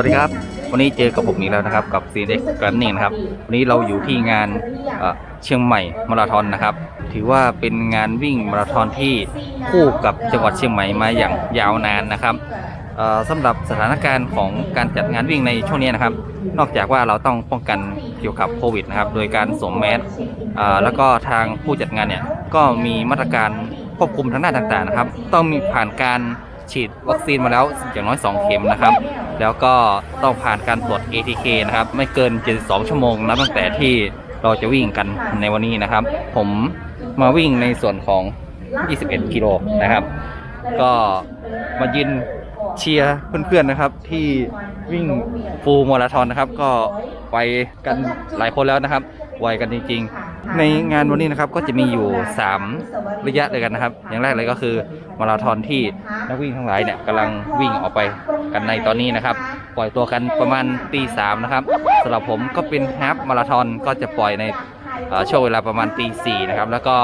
วัสดีครับ วันนี้เจอกับผมอีกแล้วนะครับ กับซีเด็กกันนิ่งนะครับ วันนี้เราอยู่ที่งานเชียงใหม่มาราธอนนะครับ ถือว่าเป็นงานวิ่งมาราธอนที่คู่กับจังหวัดเชียงใหม่มาอย่างยาวนานนะครับเอ่อสำหรับสถานการณ์ของการจัดงานวิ่งในช่วงนี้นะครับ นอกจากว่าเราต้องป้องกันเกี่ยวกับโควิดนะครับ โดยการสวมแมสแล้วก็ทางผู้จัดงานเนี่ยก็มีมาตรการควบคุมทางด้านต่างๆนะครับ ต้องมีผ่านการ ฉีดวัคซีนมาแล้วอย่างน้อย 2 เข็มนะครับ แล้วก็ต้องผ่านการตรวจ ATK นะครับ ไม่เกิน 72 ชั่วโมงนับตั้งแต่ที่เราจะวิ่งกันในวันนี้นะครับ ผมมาวิ่งในส่วนของ 21 กิโลนะครับ ก็มายืนเชียร์เพื่อนๆนะครับที่วิ่งฟูลมาราธอนนะครับ ก็ไปกันหลายคนแล้วนะครับไวกันจริงๆ ในงานวันนี้นะครับก็จะมีอยู่ 3 ระยะเลยกันนะครับ อย่างแรกเลยก็คือมาราธอนที่นักวิ่งทั้งหลายเนี่ยกำลังวิ่งออกไปกันในตอนนี้นะครับ ปล่อยตัวกันประมาณตีสามนะครับสำหรับผมก็เป็นฮาฟมาราธอนก็จะปล่อยในเอ่อช่วงเวลาประมาณตีสี่นะครับ แล้วก็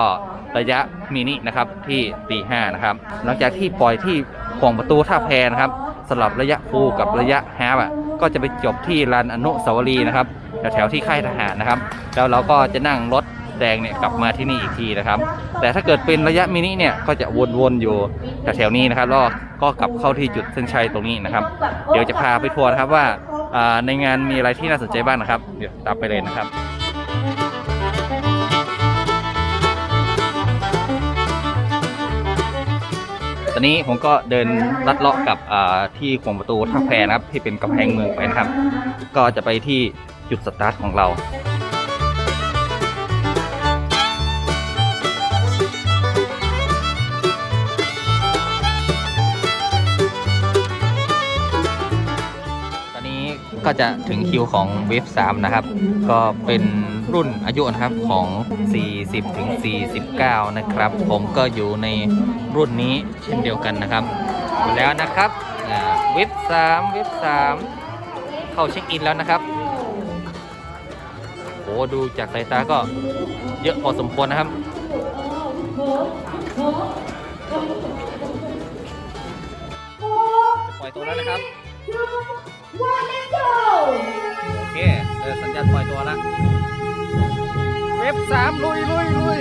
ระยะมินินะครับที่ตีห้านะครับ หลังจากที่ปล่อยที่ขวงประตูท่าแพนะครับสำหรับระยะฟูลกับระยะฮาฟอะก็จะไปจบที่ลานอนุสาวรีย์นะครับแถวๆที่ค่ายทหารนะครับ แล้วเราก็จะนั่งรถ แดงเนี่ยกลับมาที่นี่อีกทีนะครับ แต่ถ้าเกิดเป็นระยะมินิเนี่ยก็จะวนๆอยู่แถวๆนี้นะครับแล้วก็กลับเข้าที่จุดเส้นชัยตรงนี้นะครับ เดี๋ยวจะพาไปทัวร์นะครับว่าในงานมีอะไรที่น่าสนใจบ้างนะครับ เดี๋ยวตามไปเลยนะครับตอนนี้ผมก็เดินลัดเลาะกับที่ขวงประตูท่าแพนะครับ ที่เป็นกำแพงเมืองไปนะครับ ก็จะไปที่จุดสตาร์ทของเรา ก็จะถึงคิวของเวฟ3นะครับ ก็เป็นรุ่นอายุนะครับของ 40 ถึง 49 นะครับ ผมก็อยู่ในรุ่นนี้เช่นเดียวกันนะครับแล้วนะครับอ่าเวฟ3เวฟ3เข้าเช็คอินแล้วนะครับโอ้ดูจากสายตาก็เยอะพอสมควรนะครับ ปล่อยตัวแล้วนะครับ โอเคเออสัญญาณปล่อยตัวแล้วเว็บสามลุยลุยลุย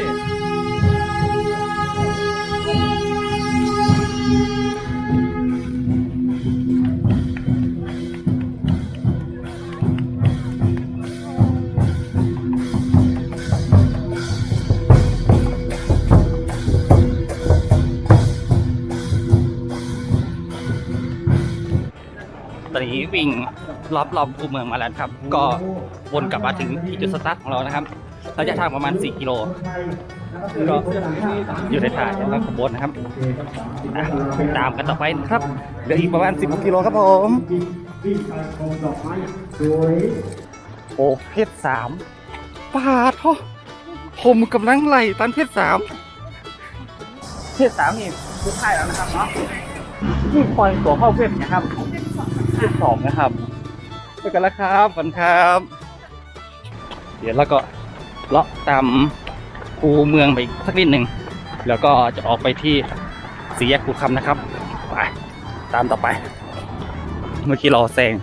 นี้วิ่งรอบรอบคูเมืองมาแล้วครับ ก็วนกลับมาถึงที่จุดสตาร์ทของเรานะครับระยะทางประมาณ 4 กิโล ก็อยู่ในท่าจะต้องขบวนนะครับ ตามกันต่อไปนะครับ เหลืออีกประมาณ10กิโลครับผมโอ้เพชรสามปาดท่อผมกำลังไหลตันเพชรสามเพชรสามนี่คือท้ายแล้วนะครับเนาะนี่คอยตัวเข้าเพชรนะครับ เพชรสองนะครับไปกันแล้วครับขอบคุณครับ เดี๋ยวเราก็เลาะตามคูเมืองไปสักนิดหนึ่งแล้วก็จะออกไปที่สี่แยกคูคำนะครับไปตามต่อไป เมื่อกี้เราแซง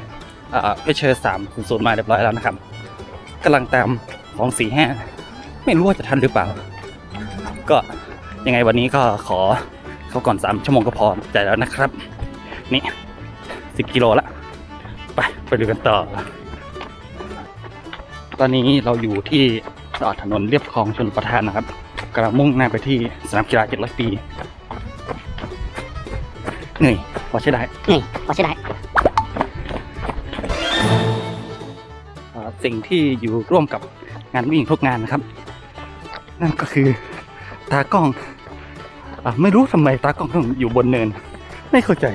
เอ่อเพชเชอร์สามศูนย์ศูนมาเรียบร้อยแล้วนะครับกำลังตามของสี่ห้าไม่รู้ว่าจะทันหรือเปล่า ก็ยังไงวันนี้ก็ขอเขาก่อนสามชั่วโมงก็พอใจแล้วนะครับ นี่ สิบกิโลละ ไป ไปดูกันต่อ ตอนนี้เราอยู่ที่ถนนเรียบคลองชนประทานนะครับกำลังมุ่งหน้าไปที่สนามกีฬา700ปีเหนื่อยพอใช้ได้นี่พอใช้ได้อ่าสิ่งที่อยู่ร่วมกับงานวิ่งทุกงานนะครับ นั่นก็คือตากล้องอาไม่รู้ทำไมตากล้องต้องอยู่บนเนิน ไม่เข้าใจ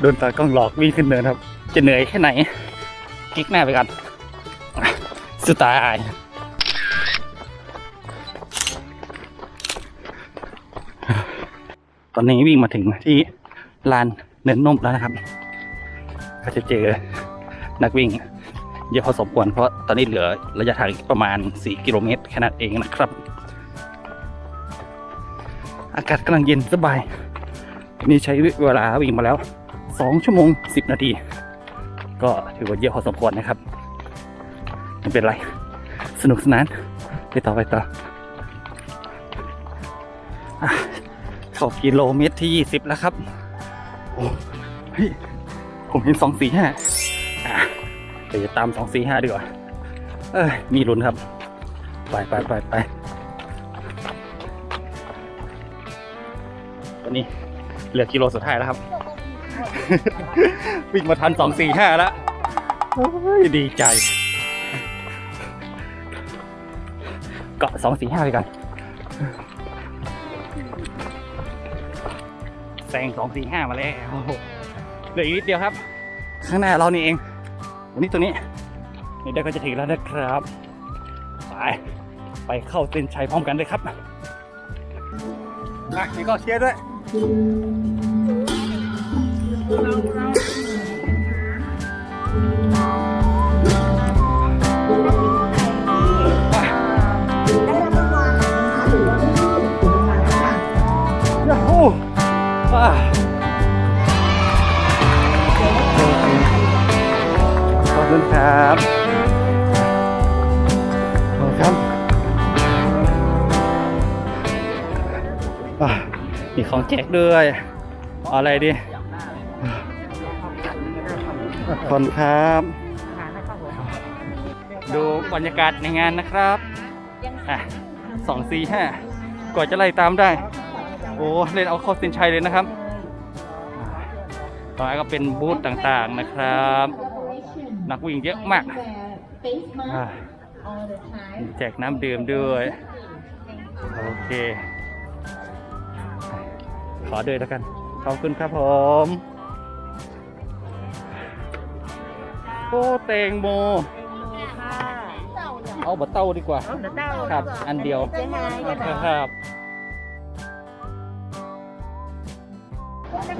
โดนตากล้องหลอกวิ่งขึ้นเนินครับ จะเหนื่อยแค่ไหนคลิกหน้าไปกันสุดตายตอนนี้วิ่งมาถึงที่ลานเนินนมแล้วนะครับ ก็จะเจอนักวิ่งเยอะพอสมควรเพราะตอนนี้เหลือระยะทางประมาณ 4 กิโลเมตรแค่นั้นเองนะครับ อากาศกำลังเย็นสบาย นี่ใช้เวลาวิ่งมาแล้ว 2 ชั่วโมง 10 นาที ก็ถือว่าเยอะพอสมควรนะครับไม่เป็นไร สนุกสนาน ไปต่อไปต่ออะเข้ากิโลเมตรที่ 20 แล้วครับโอ้เฮ้ยผมเห็น245อะเดี๋ยวจะตาม245ดีกว่า เอ้ย มีลุ้นครับ ไปไปไปไปวันนี้เหลือกิโลสุดท้ายแล้วครับ วิ่งมาทัน245แล้วโอ้ยดีใจ เกาะสองสี่ห้าไปกันแซงสองสี่ห้ามาแล้วเหลืออีกนิดเดียวครับ ข้างหน้าเรานี่เองวันนี้ตัวนี้นี่ได้ก็จะถึงแล้วนะครับ ไป ไปเข้าเส้นชัยพร้อมกันเลยครับมานี่ก็เชียร์ด้วยยาฮูว้า ขอบคุณครับขอบคุณครับมีของแจกด้วย เอาอะไรดี ขอบคุณครับ ดูบรรยากาศในงานนะครับอะสองสี่ห้ากว่าจะไล่ตามได้ โอ้เล่นเอาเข้าเส้นชัยเลยนะครับต่อไปก็เป็นบูธต่างๆนะครับ นักวิ่งเยอะมากอ่ามีแจกน้ำดื่มด้วย โอเค ขอด้วยแล้วกัน ขอบคุณครับผม โอ้เตงโม เอาบะเต้าดีกว่า ครับ อันเดียว ครับ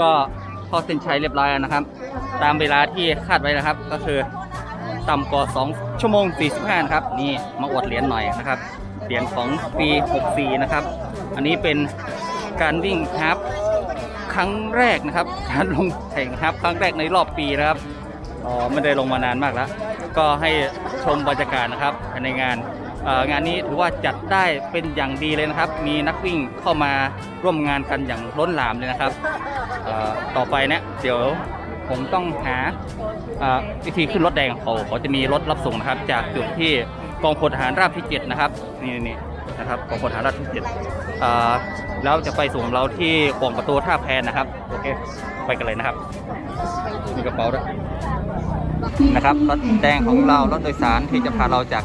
ก็เข้าเส้นชัยเรียบร้อยแล้วนะครับ ตามเวลาที่คาดไว้นะครับ ก็คือต่ำกว่า 2 ชั่วโมง 45นะครับ นี่มาอวดเหรียญหน่อยนะครับ เหรียญของปี 64 นะครับ อันนี้เป็นการวิ่งฮาล์ฟครั้งแรกนะครับ การลงแข่งฮาล์ฟครั้งแรกในรอบปีนะครับ อ๋อไม่ได้ลงมานานมากแล้ว ก็ให้ชมบรรยากาศนะครับในงานงานนี้ถือว่าจัดได้เป็นอย่างดีเลยนะครับ มีนักวิ่งเข้ามาร่วมงานกันอย่างล้นหลามเลยนะครับต่อไปเนี่ยเดี๋ยวผมต้องหาวิธีขึ้นรถแดงเขาเขาจะมีรถรับส่งนะครับ จากจุดที่กองพลทหารราบที่7นะครับนี่นี่นะครับกองพลทหารราบที่7เอ่อแล้วจะไปส่งเราที่กองประตูท่าแพนะครับโอเคไปกันเลยนะครับมีกระเป๋าด้วย นะครับรถแดงของเรารถโดยสารที่จะพาเราจาก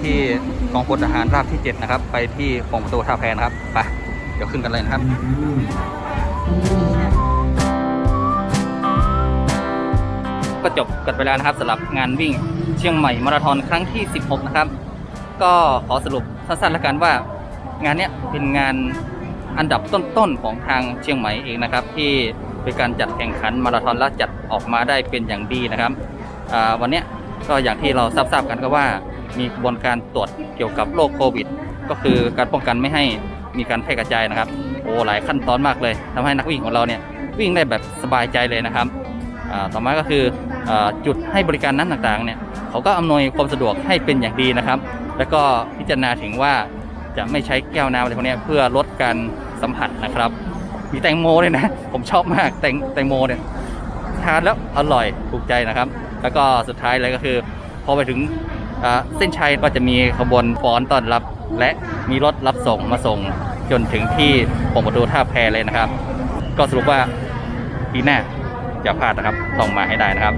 ที่กองพลทหารราบที่ 7 นะครับ ไปที่ของประตูท่าแพนะครับไปเดี๋ยวขึ้นกันเลยนะครับก็จบกันไปแล้วนะครับสำหรับงานวิ่งเชียงใหม่มาราธอนครั้งที่ 16 นะครับ ก็ขอสรุปสั้นๆแล้วกันว่างานเนี้ยเป็นงานอันดับต้นๆของทางเชียงใหม่เองนะครับ ที่เป็นการจัดแข่งขันมาราธอนและจัด ออกมาได้เป็นอย่างดีนะครับวันนี้ก็อย่างที่เราทราบๆกันก็ว่ามีกระบวนการตรวจเกี่ยวกับโรคโควิด ก็คือการป้องกันไม่ให้มีการแพร่กระจายนะครับ โอ้หลายขั้นตอนมากเลยทำให้นักวิ่งของเราเนี่ยวิ่งได้แบบสบายใจเลยนะครับต่อมาก็คืออจุดให้บริการนั้นต่างๆเนี่ยเขาก็อำนวยความสะดวกให้เป็นอย่างดีนะครับ แล้วก็พิจารณาถึงว่าจะไม่ใช้แก้วน้ำอะไรพวกนี้เพื่อลดการสัมผัสนะครับ มีแตงโมเลยนะ ผมชอบมากแตงแตงโมเนี่ย ทานแล้วอร่อยถูกใจนะครับ แล้วก็สุดท้ายเลยก็คือ พอไปถึงเส้นชัยก็จะมีขบวนฟ้อนต้อนรับ และมีรถรับส่งมาส่งจนถึงที่ปงประตูท่าแพเลยนะครับ ก็สรุปว่าปีหน้าอย่าพลาดนะครับต้องมาให้ได้นะครับ